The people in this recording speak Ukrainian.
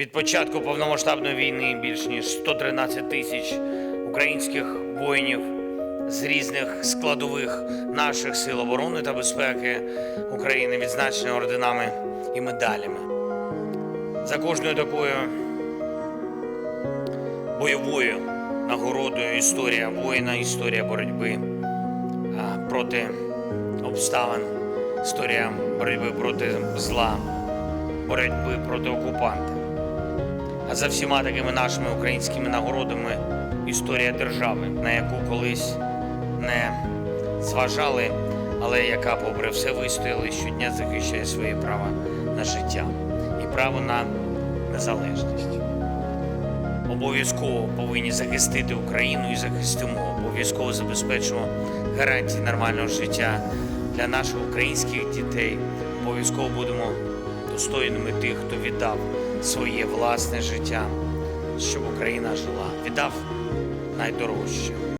Від початку повномасштабної війни більш ніж 113 тисяч українських воїнів з різних складових наших сил оборони та безпеки України відзначені орденами і медалями. За кожною такою бойовою нагородою історія воїна, історія боротьби проти обставин, історія боротьби проти зла, боротьби проти окупанта. А за всіма такими нашими українськими нагородами історія держави, на яку колись не зважали, але яка, попри все вистояла і щодня захищає свої права на життя і право на незалежність. Обов'язково повинні захистити Україну і захистимо. Обов'язково забезпечимо гарантії нормального життя для наших українських дітей. Обов'язково будемо достойними тих, хто віддав своє власне життя, щоб Україна жила. Віддав найдорожче.